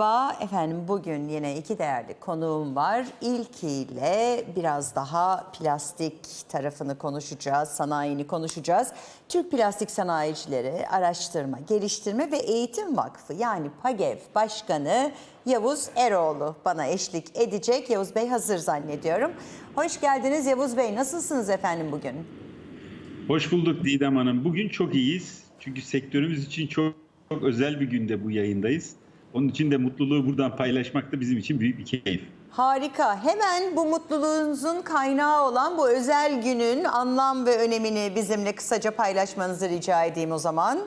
Merhaba efendim bugün yine iki değerli konuğum var. İlkiyle biraz daha plastik tarafını konuşacağız, sanayini konuşacağız. Türk Plastik Sanayicileri Araştırma, Geliştirme ve Eğitim Vakfı yani PAGEV Başkanı Yavuz Eroğlu bana eşlik edecek. Yavuz Bey hazır zannediyorum. Hoş geldiniz Yavuz Bey. Nasılsınız efendim bugün? Hoş bulduk Didem Hanım. Bugün çok iyiyiz. Çünkü sektörümüz için çok, çok özel bir günde bu yayındayız. Onun için de mutluluğu buradan paylaşmak da bizim için büyük bir keyif. Harika. Hemen bu mutluluğunuzun kaynağı olan bu özel günün anlam ve önemini bizimle kısaca paylaşmanızı rica edeyim o zaman.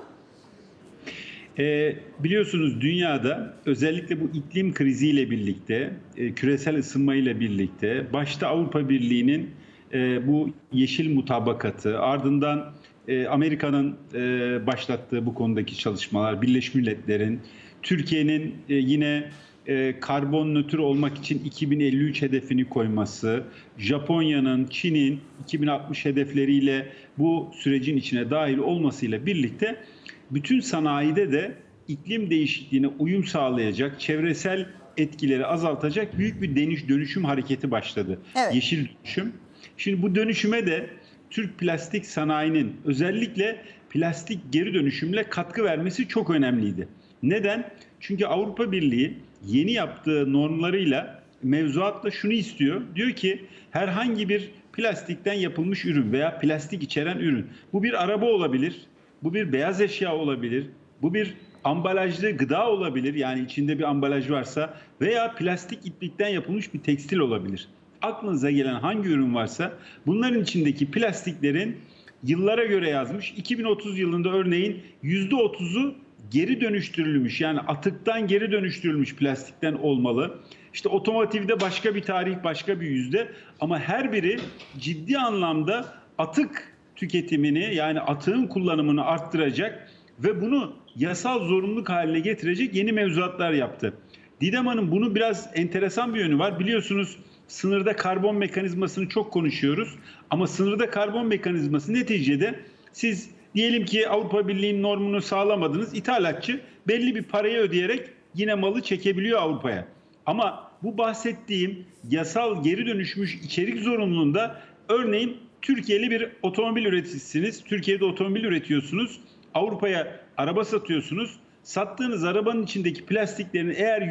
Ee, biliyorsunuz dünyada özellikle bu iklim kriziyle birlikte, e, küresel ısınmayla birlikte, başta Avrupa Birliği'nin e, bu yeşil mutabakatı, ardından e, Amerika'nın e, başlattığı bu konudaki çalışmalar, Birleşmiş Milletler'in, Türkiye'nin e, yine e, karbon nötr olmak için 2053 hedefini koyması, Japonya'nın, Çin'in 2060 hedefleriyle bu sürecin içine dahil olmasıyla birlikte bütün sanayide de iklim değişikliğine uyum sağlayacak, çevresel etkileri azaltacak büyük bir dönüş, dönüşüm hareketi başladı. Evet. Yeşil dönüşüm. Şimdi bu dönüşüme de Türk plastik sanayinin özellikle plastik geri dönüşümle katkı vermesi çok önemliydi. Neden? Çünkü Avrupa Birliği yeni yaptığı normlarıyla mevzuatla şunu istiyor. Diyor ki herhangi bir plastikten yapılmış ürün veya plastik içeren ürün. Bu bir araba olabilir, bu bir beyaz eşya olabilir, bu bir ambalajlı gıda olabilir yani içinde bir ambalaj varsa veya plastik iplikten yapılmış bir tekstil olabilir. Aklınıza gelen hangi ürün varsa bunların içindeki plastiklerin yıllara göre yazmış. 2030 yılında örneğin %30'u geri dönüştürülmüş yani atıktan geri dönüştürülmüş plastikten olmalı. İşte otomotivde başka bir tarih, başka bir yüzde ama her biri ciddi anlamda atık tüketimini yani atığın kullanımını arttıracak ve bunu yasal zorunluluk haline getirecek yeni mevzuatlar yaptı. Didem Hanım bunu biraz enteresan bir yönü var. Biliyorsunuz sınırda karbon mekanizmasını çok konuşuyoruz. Ama sınırda karbon mekanizması neticede siz diyelim ki Avrupa Birliği'nin normunu sağlamadınız. İthalatçı belli bir parayı ödeyerek yine malı çekebiliyor Avrupa'ya. Ama bu bahsettiğim yasal geri dönüşmüş içerik zorunluluğunda örneğin Türkiye'li bir otomobil üreticisiniz. Türkiye'de otomobil üretiyorsunuz. Avrupa'ya araba satıyorsunuz. Sattığınız arabanın içindeki plastiklerin eğer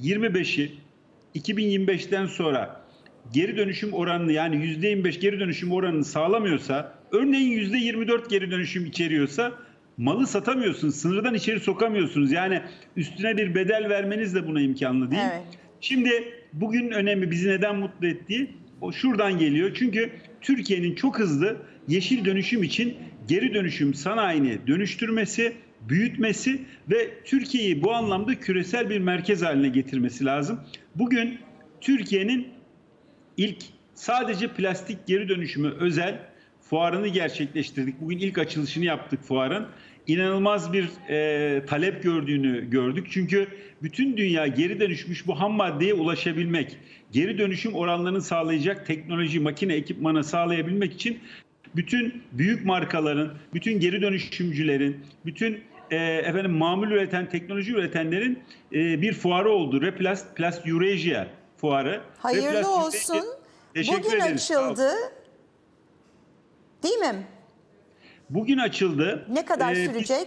%25'i 2025'ten sonra geri dönüşüm oranını yani %25 geri dönüşüm oranını sağlamıyorsa, örneğin %24 geri dönüşüm içeriyorsa malı satamıyorsunuz. Sınırdan içeri sokamıyorsunuz. Yani üstüne bir bedel vermeniz de buna imkanlı değil. Evet. Şimdi bugün önemi bizi neden mutlu ettiği o şuradan geliyor. Çünkü Türkiye'nin çok hızlı yeşil dönüşüm için geri dönüşüm sanayini dönüştürmesi, büyütmesi ve Türkiye'yi bu anlamda küresel bir merkez haline getirmesi lazım. Bugün Türkiye'nin ilk sadece plastik geri dönüşümü özel fuarını gerçekleştirdik. Bugün ilk açılışını yaptık fuarın. İnanılmaz bir e, talep gördüğünü gördük. Çünkü bütün dünya geri dönüşmüş bu ham maddeye ulaşabilmek, geri dönüşüm oranlarını sağlayacak teknoloji, makine ekipmanı sağlayabilmek için bütün büyük markaların, bütün geri dönüşümcülerin, bütün e, efendim mamul üreten, teknoloji üretenlerin e, bir fuarı oldu. Replast Plast Eurasia fuarı. Hayırlı Replast olsun. Eurasia- Teşekkür Bugün ederiz. Açıldı. Değil mi? Bugün açıldı. Ne kadar Ee, sürecek?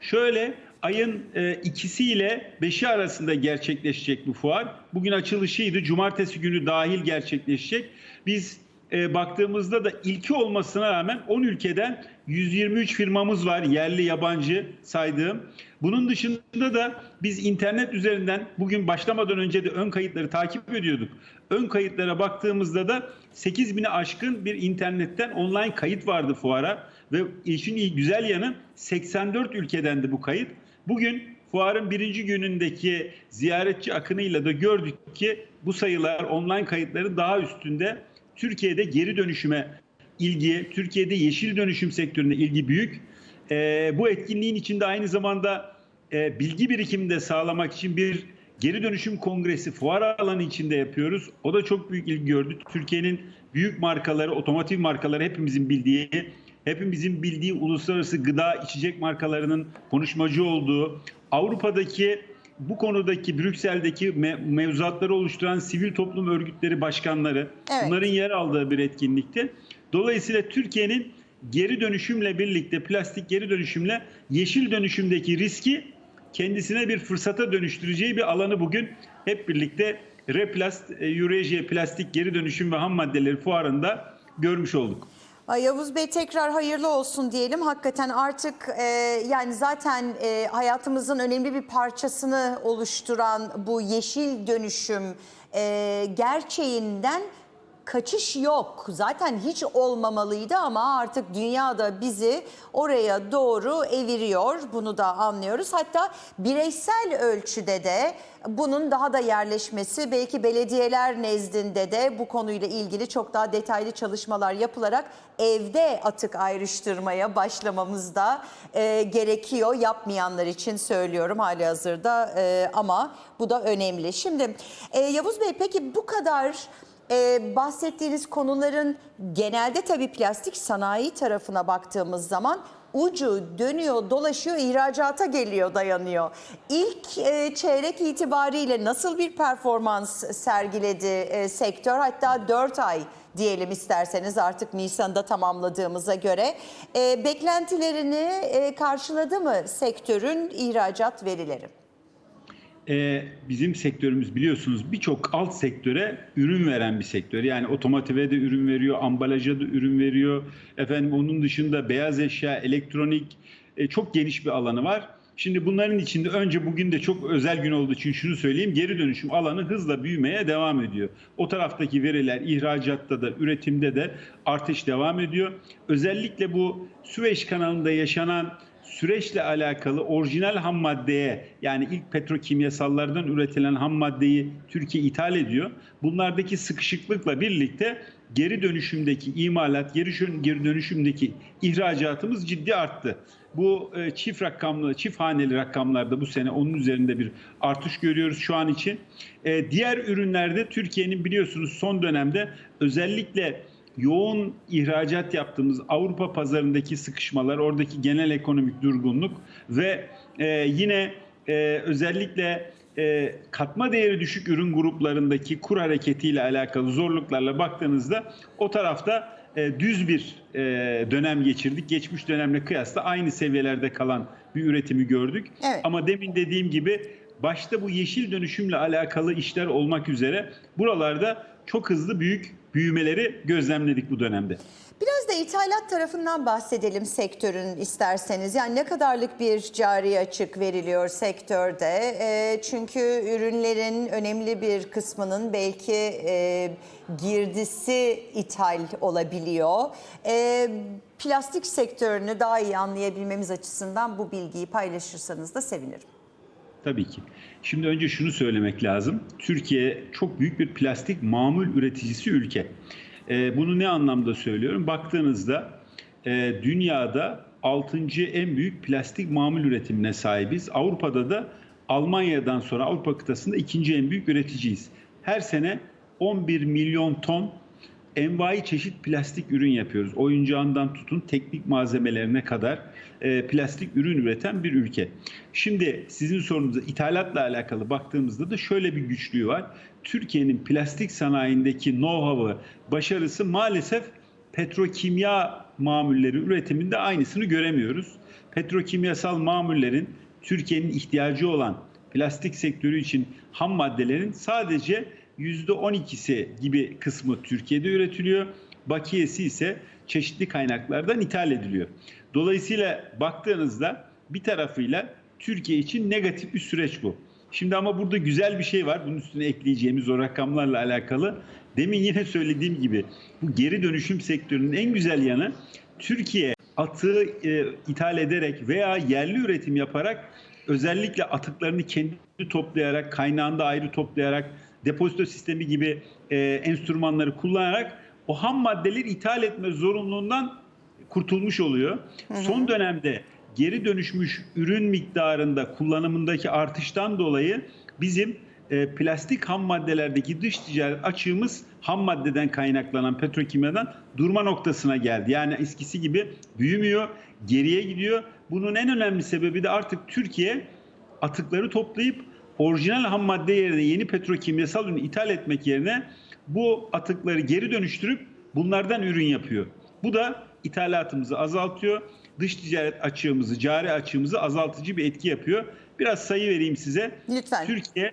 Şöyle ayın e, ikisi ile beşi arasında gerçekleşecek bu fuar. Bugün açılışıydı. Cumartesi günü dahil gerçekleşecek. Biz e, baktığımızda da ilki olmasına rağmen 10 ülkeden 123 firmamız var yerli yabancı saydığım. Bunun dışında da biz internet üzerinden bugün başlamadan önce de ön kayıtları takip ediyorduk. Ön kayıtlara baktığımızda da 8000'e aşkın bir internetten online kayıt vardı fuara ve işin iyi güzel yanı 84 ülkedendi bu kayıt. Bugün fuarın birinci günündeki ziyaretçi akınıyla da gördük ki bu sayılar online kayıtların daha üstünde. Türkiye'de geri dönüşüme ilgi, Türkiye'de yeşil dönüşüm sektörüne ilgi büyük. Ee, bu etkinliğin içinde aynı zamanda e, bilgi birikimini de sağlamak için bir geri dönüşüm kongresi fuar alanı içinde yapıyoruz. O da çok büyük ilgi gördü. Türkiye'nin büyük markaları, otomotiv markaları hepimizin bildiği, hepimizin bildiği uluslararası gıda, içecek markalarının konuşmacı olduğu, Avrupa'daki bu konudaki Brüksel'deki me- mevzuatları oluşturan sivil toplum örgütleri başkanları Evet. bunların yer aldığı bir etkinlikti. Dolayısıyla Türkiye'nin geri dönüşümle birlikte plastik geri dönüşümle yeşil dönüşümdeki riski kendisine bir fırsata dönüştüreceği bir alanı bugün hep birlikte Replast e, Eurasia Plastik Geri Dönüşüm ve Ham Maddeleri Fuarı'nda görmüş olduk. Yavuz Bey tekrar hayırlı olsun diyelim. Hakikaten artık e, yani zaten e, hayatımızın önemli bir parçasını oluşturan bu yeşil dönüşüm e, gerçeğinden kaçış yok. Zaten hiç olmamalıydı ama artık dünyada bizi oraya doğru eviriyor. Bunu da anlıyoruz. Hatta bireysel ölçüde de bunun daha da yerleşmesi belki belediyeler nezdinde de bu konuyla ilgili çok daha detaylı çalışmalar yapılarak evde atık ayrıştırmaya başlamamız da e, gerekiyor. Yapmayanlar için söylüyorum hali hazırda e, ama bu da önemli. Şimdi e, Yavuz Bey peki bu kadar ee, bahsettiğiniz konuların genelde tabii plastik sanayi tarafına baktığımız zaman ucu dönüyor, dolaşıyor, ihracata geliyor, dayanıyor. İlk e, çeyrek itibariyle nasıl bir performans sergiledi e, sektör? Hatta 4 ay diyelim isterseniz artık Nisan'da tamamladığımıza göre. E, beklentilerini e, karşıladı mı sektörün ihracat verileri? Ee, bizim sektörümüz biliyorsunuz birçok alt sektöre ürün veren bir sektör. Yani otomotive de ürün veriyor, ambalaja da ürün veriyor. Efendim onun dışında beyaz eşya, elektronik e, çok geniş bir alanı var. Şimdi bunların içinde önce bugün de çok özel gün olduğu için şunu söyleyeyim. Geri dönüşüm alanı hızla büyümeye devam ediyor. O taraftaki veriler ihracatta da üretimde de artış devam ediyor. Özellikle bu Süveyş kanalında yaşanan süreçle alakalı orijinal ham maddeye yani ilk petrokimyasallardan üretilen ham maddeyi Türkiye ithal ediyor. Bunlardaki sıkışıklıkla birlikte geri dönüşümdeki imalat, geri, dönüşümdeki ihracatımız ciddi arttı. Bu e, çift rakamlı, çift haneli rakamlarda bu sene onun üzerinde bir artış görüyoruz şu an için. E, diğer ürünlerde Türkiye'nin biliyorsunuz son dönemde özellikle yoğun ihracat yaptığımız Avrupa pazarındaki sıkışmalar, oradaki genel ekonomik durgunluk ve e, yine e, özellikle e, katma değeri düşük ürün gruplarındaki kur hareketiyle alakalı zorluklarla baktığınızda o tarafta e, düz bir e, dönem geçirdik. Geçmiş dönemle kıyasla aynı seviyelerde kalan bir üretimi gördük. Evet. Ama demin dediğim gibi başta bu yeşil dönüşümle alakalı işler olmak üzere buralarda çok hızlı büyük büyümeleri gözlemledik bu dönemde. Biraz da ithalat tarafından bahsedelim sektörün isterseniz. Yani ne kadarlık bir cari açık veriliyor sektörde? E, çünkü ürünlerin önemli bir kısmının belki e, girdisi ithal olabiliyor. E, plastik sektörünü daha iyi anlayabilmemiz açısından bu bilgiyi paylaşırsanız da sevinirim. Tabii ki. Şimdi önce şunu söylemek lazım. Türkiye çok büyük bir plastik mamul üreticisi ülke. Ee, bunu ne anlamda söylüyorum? Baktığınızda e, dünyada 6. en büyük plastik mamul üretimine sahibiz. Avrupa'da da Almanya'dan sonra Avrupa kıtasında ikinci en büyük üreticiyiz. Her sene 11 milyon ton envai çeşit plastik ürün yapıyoruz. Oyuncağından tutun teknik malzemelerine kadar e, plastik ürün üreten bir ülke. Şimdi sizin sorunuza ithalatla alakalı baktığımızda da şöyle bir güçlüğü var. Türkiye'nin plastik sanayindeki know-how'ı, başarısı maalesef petrokimya mamulleri üretiminde aynısını göremiyoruz. Petrokimyasal mamullerin Türkiye'nin ihtiyacı olan plastik sektörü için ham maddelerin sadece %12'si gibi kısmı Türkiye'de üretiliyor. Bakiyesi ise çeşitli kaynaklardan ithal ediliyor. Dolayısıyla baktığınızda bir tarafıyla Türkiye için negatif bir süreç bu. Şimdi ama burada güzel bir şey var. Bunun üstüne ekleyeceğimiz o rakamlarla alakalı. Demin yine söylediğim gibi bu geri dönüşüm sektörünün en güzel yanı Türkiye atığı e, ithal ederek veya yerli üretim yaparak özellikle atıklarını kendi toplayarak, kaynağında ayrı toplayarak, depozito sistemi gibi e, enstrümanları kullanarak o ham maddeleri ithal etme zorunluluğundan kurtulmuş oluyor. Son dönemde geri dönüşmüş ürün miktarında kullanımındaki artıştan dolayı bizim e, plastik ham maddelerdeki dış ticaret açığımız ham maddeden kaynaklanan petrokimyadan durma noktasına geldi. Yani eskisi gibi büyümüyor, geriye gidiyor. Bunun en önemli sebebi de artık Türkiye atıkları toplayıp orijinal ham madde yerine yeni petrokimyasal ürün ithal etmek yerine bu atıkları geri dönüştürüp bunlardan ürün yapıyor. Bu da ithalatımızı azaltıyor. Dış ticaret açığımızı, cari açığımızı azaltıcı bir etki yapıyor. Biraz sayı vereyim size. Lütfen. Türkiye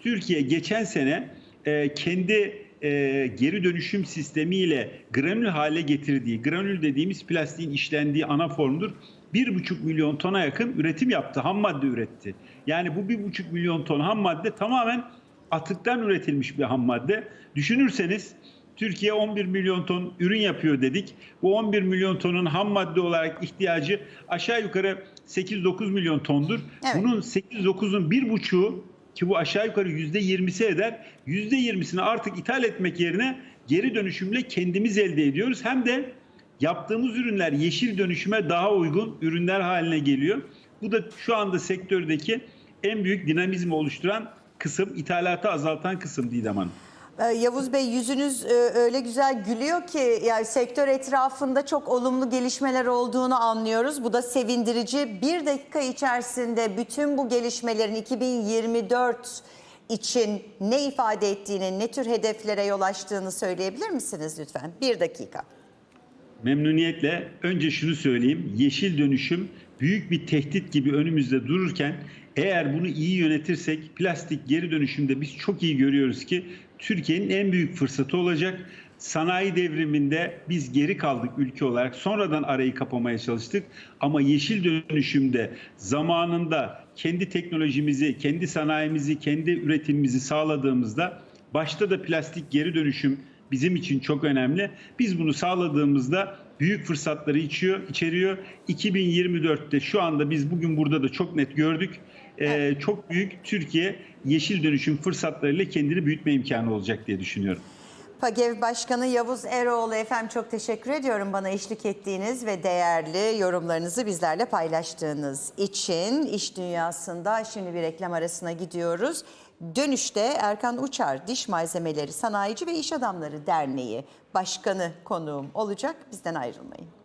Türkiye geçen sene e, kendi e, geri dönüşüm sistemiyle granül hale getirdiği, granül dediğimiz plastiğin işlendiği ana formdur. 1,5 milyon tona yakın üretim yaptı, ham madde üretti. Yani bu 1,5 milyon ton ham madde tamamen atıktan üretilmiş bir ham madde. Düşünürseniz Türkiye 11 milyon ton ürün yapıyor dedik. Bu 11 milyon tonun ham madde olarak ihtiyacı aşağı yukarı 8-9 milyon tondur. Evet. Bunun 8-9'un bir buçuğu ki bu aşağı yukarı yüzde yirmisi eder. Yüzde yirmisini artık ithal etmek yerine geri dönüşümle kendimiz elde ediyoruz. Hem de yaptığımız ürünler yeşil dönüşüme daha uygun ürünler haline geliyor. Bu da şu anda sektördeki en büyük dinamizmi oluşturan kısım, ithalatı azaltan kısım Didem Hanım. Ee, Yavuz Bey yüzünüz e, öyle güzel gülüyor ki yani sektör etrafında çok olumlu gelişmeler olduğunu anlıyoruz. Bu da sevindirici. Bir dakika içerisinde bütün bu gelişmelerin 2024 için ne ifade ettiğini, ne tür hedeflere yol açtığını söyleyebilir misiniz lütfen? Bir dakika. Memnuniyetle önce şunu söyleyeyim. Yeşil dönüşüm büyük bir tehdit gibi önümüzde dururken eğer bunu iyi yönetirsek plastik geri dönüşümde biz çok iyi görüyoruz ki Türkiye'nin en büyük fırsatı olacak. Sanayi devriminde biz geri kaldık ülke olarak. Sonradan arayı kapamaya çalıştık. Ama yeşil dönüşümde zamanında kendi teknolojimizi, kendi sanayimizi, kendi üretimimizi sağladığımızda başta da plastik geri dönüşüm bizim için çok önemli. Biz bunu sağladığımızda büyük fırsatları içiyor, içeriyor. 2024'te şu anda biz bugün burada da çok net gördük. Ee, çok büyük Türkiye yeşil dönüşüm fırsatlarıyla kendini büyütme imkanı olacak diye düşünüyorum. PAGEV Başkanı Yavuz Eroğlu efendim çok teşekkür ediyorum bana eşlik ettiğiniz ve değerli yorumlarınızı bizlerle paylaştığınız için. İş dünyasında şimdi bir reklam arasına gidiyoruz. Dönüşte Erkan Uçar Diş Malzemeleri Sanayici ve İş Adamları Derneği Başkanı konuğum olacak. Bizden ayrılmayın.